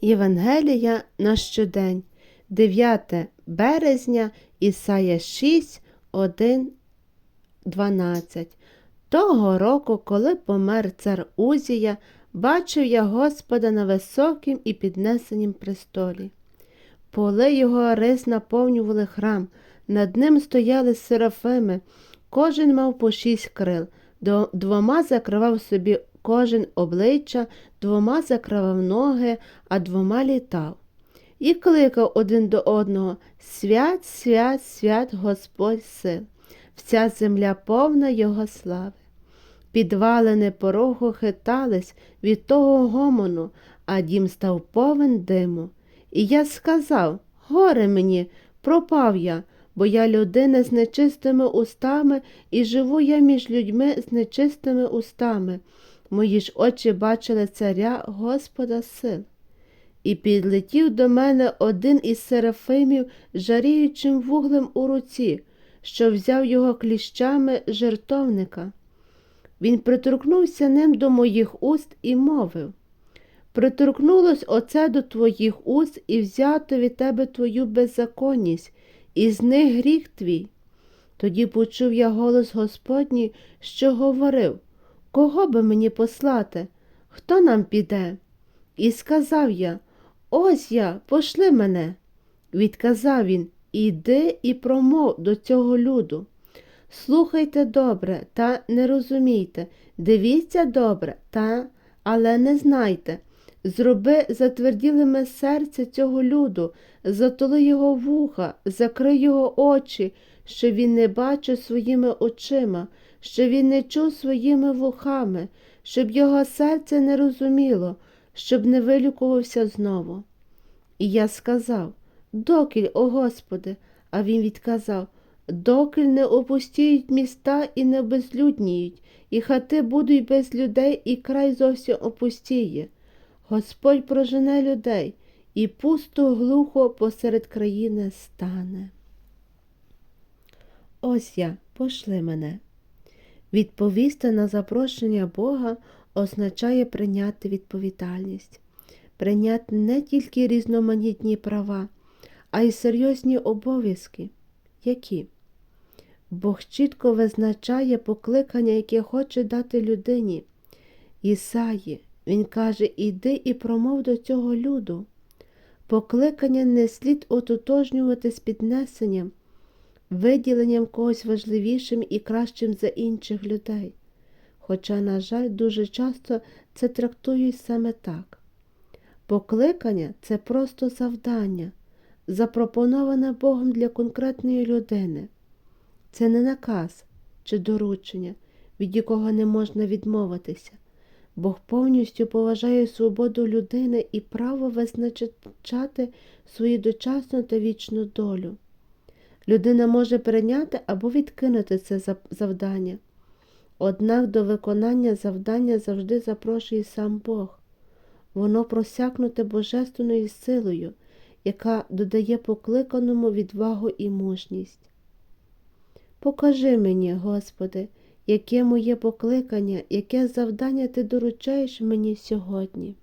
Євангелія на щодень, 9 березня, Ісая 6, 1, 12. Того року, коли помер цар Узія, бачив я Господа на високім і піднесенім престолі. Поли його рис наповнювали храм, над ним стояли серафими, кожен мав по шість крил, двома закривав собі кожен обличчя, двома закривав ноги, а двома літав. І кликав один до одного Свят, свят, свят Господь сил, вся земля повна Його слави. Підвалини порогу хитались від того гомону, а дім став повен диму. І я сказав горе мені, пропав я, бо я людина з нечистими устами, і живу я між людьми з нечистими устами. Мої ж очі бачили царя Господа сил. І підлетів до мене один із серафимів, жаріючим вуглем у руці, що взяв його кліщами жертовника. Він приторкнувся ним до моїх уст і мовив Приторкнулось оце до твоїх уст і взято від тебе твою беззаконність, і з них гріх твій. Тоді почув я голос Господній, що говорив Кого би мені послати? Хто нам піде? І сказав я Ось я, пошли мене. Відказав він Іди і промов до цього люду. Слухайте добре, та не розумійте, дивіться добре, та але не знайте. Зроби затверділими серце цього люду, затули його вуха, закрий його очі, що він не бачив своїми очима, що він не чув своїми вухами, щоб його серце не розуміло, щоб не вилікувався знову. І я сказав Докіль, о Господи, а він відказав Докіль не опустіють міста і не безлюдніють, і хати будуть без людей, і край зовсім опустіє. Господь прожене людей, і пусто глухо посеред країни стане. Ось я, пошли мене. Відповісти на запрошення Бога означає прийняти відповідальність, прийняти не тільки різноманітні права, а й серйозні обов'язки. Які? Бог чітко визначає покликання, яке хоче дати людині. Ісаї, він каже, іди і промов до цього люду. Покликання не слід ототожнювати з піднесенням, виділенням когось важливішим і кращим за інших людей. Хоча, на жаль, дуже часто це трактують саме так. Покликання це просто завдання, запропоноване Богом для конкретної людини. Це не наказ чи доручення, від якого не можна відмовитися. Бог повністю поважає свободу людини і право визначати свою дочасну та вічну долю. Людина може прийняти або відкинути це завдання. Однак до виконання завдання завжди запрошує сам Бог. Воно просякнуте божественною силою, яка додає покликаному відвагу і мужність. Покажи мені, Господи, яке моє покликання, яке завдання ти доручаєш мені сьогодні.